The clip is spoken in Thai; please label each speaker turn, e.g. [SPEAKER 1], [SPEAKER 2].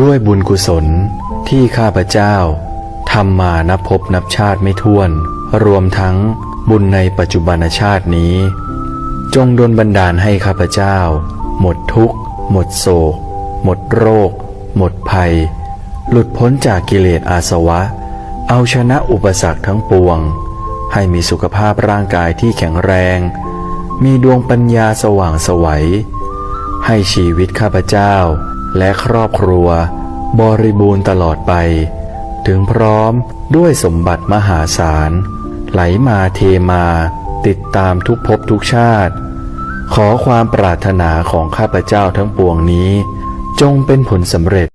[SPEAKER 1] ด้วยบุญกุศลที่ข้าพเจ้าทำมานับพบนับชาติไม่ถ้วน รวมทั้งบุญในปัจจุบันชาตินี้ จงดลบันดาลให้ข้าพเจ้า หมดทุกข์ หมดโศก หมดโรค หมดภัย หลุดพ้นจากกิเลสอาสวะ เอาชนะอุปสรรคทั้งปวง ให้มีสุขภาพร่างกายที่แข็งแรง มีดวงปัญญาสว่างสวัยให้ชีวิตข้าพเจ้า และครอบครัว บริบูรณ์ตลอดไป ถึงพร้อมด้วยสมบัติมหาศาล ไหลมาเทมา ติดตามทุกภพทุกชาติ ขอความปรารถนาของข้าพเจ้าทั้งปวงนี้ จงเป็นผลสำเร็จ